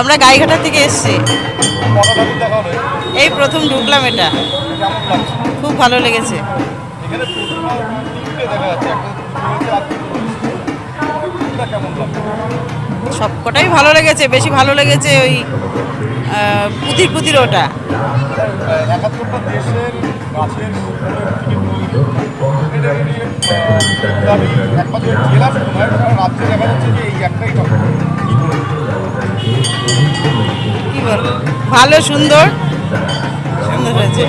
আমরা গাইঘাটা থেকে এসেছি। এই প্রথম ঢুকলাম এটা। খুব ভালো লেগেছে। সবকটাই ভালো লেগেছে, বেশি ভালো লেগেছে ওই পুঁতির পুতির ওটা। একমাত্র জেলা দেখা যাচ্ছে যে এই একটাই কি বলব? ভালো সুন্দর? সুন্দর হয়েছে।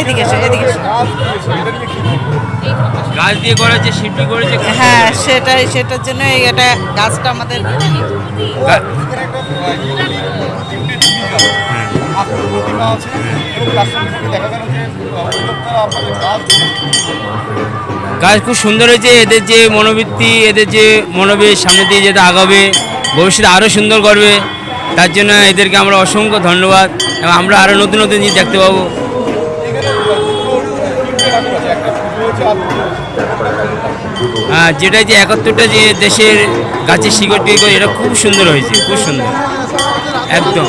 এদিকে এদিকে গাছ দিয়ে করা যে শিল্পী করেছে। হ্যাঁ সেটাই সেটার জন্য এই এটা গাছটা আমাদের ঠাকুর প্রতিমা আছে এবং দেখা গেল যে উদ্যোক্তারা আপনাদের দিয়েছে। গাছ খুব সুন্দর হয়েছে, এদের যে মনোবৃত্তি, এদের যে মনোবেশ সামনে দিয়ে যেতে আগাবে, ভবিষ্যতে আরও সুন্দর করবে, তার জন্য এদেরকে আমরা অসংখ্য ধন্যবাদ এবং আমরা আরও নতুন নতুন জিনিস দেখতে পাবো যেটা যে একাত্তরটা যে দেশের গাছের শিকড় টিকড় এটা খুব সুন্দর হয়েছে, খুব সুন্দর একদম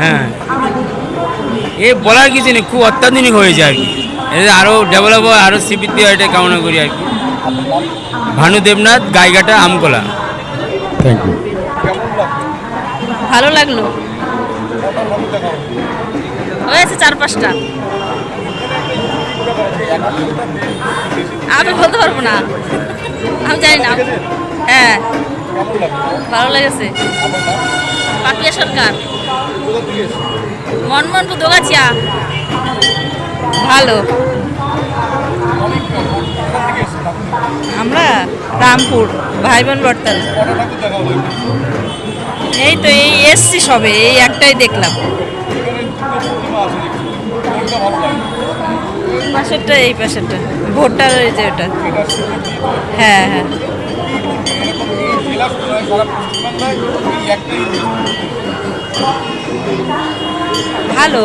হ্যাঁ। এ বলার কিছু নেই খুব অত্যাধুনিক হয়েছে আর কি। এটা আরও ডেভেলপ হয় আরও স্বীকৃতি হয় এটা কামনা করি আর কি। ভানু দেবনাথ গাইঘাটা আমকোলা কেমন লাগছে ভালো লাগল। হয়েছে চার পাঁচটা। আমি বলতে পারব না। আমি জানি না। হ্যাঁ। ভালো লেগেছে। পাপিয়া সরকার। থেকে এসেছে? দোগাছিয়া ভালো। আমরা রামপুর ভাই বোন বর্তাল এই তো এই এসছি সবে এই একটাই দেখলাম। পাশেরটা এই পাশেরটা। ভোটটার ওই যে ওটা হ্যাঁ হ্যাঁ। জেলা সারা পশ্চিমবাংলায় এই একটাই ভালো।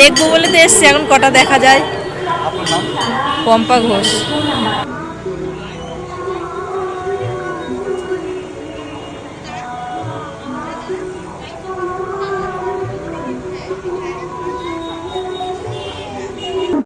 দেখব বলে তো এসছি এখন কটা দেখা যায়? পম্পা ঘোষ।